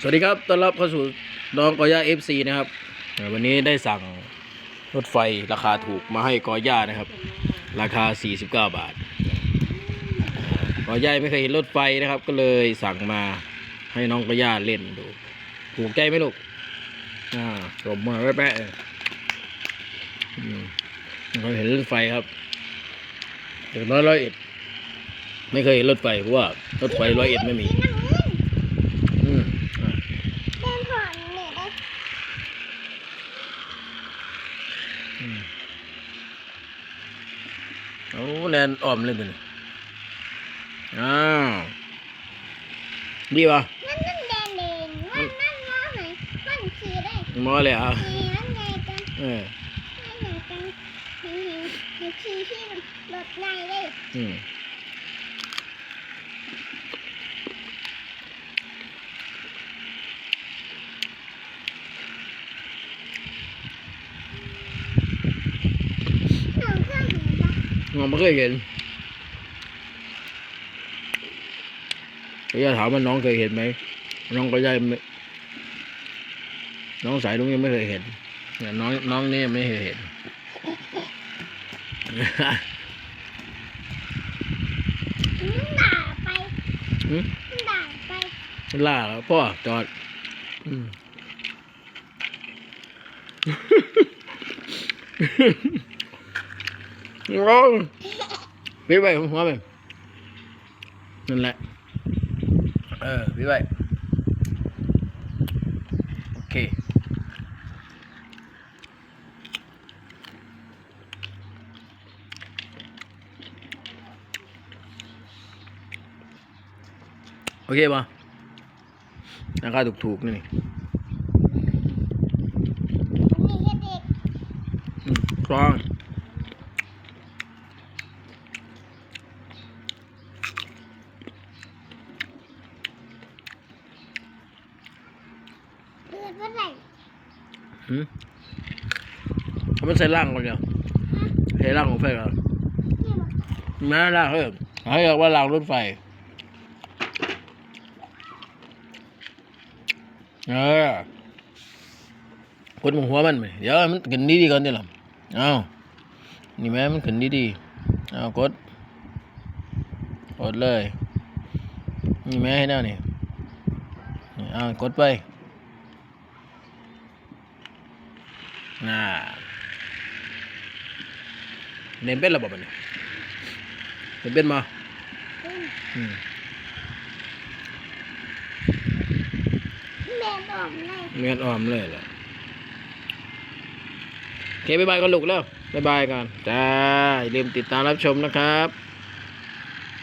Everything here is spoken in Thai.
สวัสดีครับ ต้อนรับเข้าสู่น้องกอย่าเอฟซีนะครับ วันนี้ได้สั่งรถไฟราคาถูกมาให้กอย่านะครับ ราคา 49 บาท กอย่าไม่เคยเห็นรถไฟนะครับ ก็เลยสั่งมาให้น้องกอย่าเล่นดู ถูกใจไหมลูก อ่าสมมาแป๊ะเราเห็นรถไฟครับถึงร้อยร้อยเอ็ด ไม่เคยเห็นรถไฟเพราะว่ารถไฟร้อยเอ็ดไม่มี อืมอะ เดินผ่านเนี่ยได้ อืม โอ้แนนอ่อมเลยเป็นอ้าวดีป่ะนั่นนั่นแดงแดงนั่นนั่นล้อไหนมันขี่ได้มอเลยอะขี่นั่นไงกันเออนั่นไงกันเห็นเห็นเห็นขี่ที่รถในได้อืม หนูเคยเห็นปะงอไม่เคยเห็นก็จะถามว่าน้องเคยเห็นไหม น้องก็ยังไม่น้องสายลุงยังไม่เคยเห็นเนี่ยน้องน้องนี่ยังไม่เคยเห็นมันด่าไปหืมมันด่าไปล่าแล้วพ่อจอดอืม ร้องพี่ไปหัวไปนั่นแหละ เออพี่ไปโอเคโอเคป่ะราคาถูกๆนี่นี่มันมีแค่เด็กอืมกลอง เกิดเมื่อไหร่หืมเขาไม่ใส่ร่างก่อนเดียวใส่ร่างของไฟก่อนที่บอกแม่ร่างเขาเขาเรียกว่าร่างรถไฟเออคนหัวมันไหมเดี๋ยวมันขึ้นดีๆก่อนเดี๋ยวล่ะเอานี่แม่มันขึ้นดีๆเอากดกดเลยนี่แม่ให้แน่นี่นี่เอากดไป น่าเล่นเป็นระบบมันยเล่นเป็นมาขึ้นอืมแม่บอกเลยเมียนออมเลยแหละโอเคบ๊ายบายกันลูกแล้วบ๊ายบายกันจ้าอย่าลืมติดตามรับชมนะครับ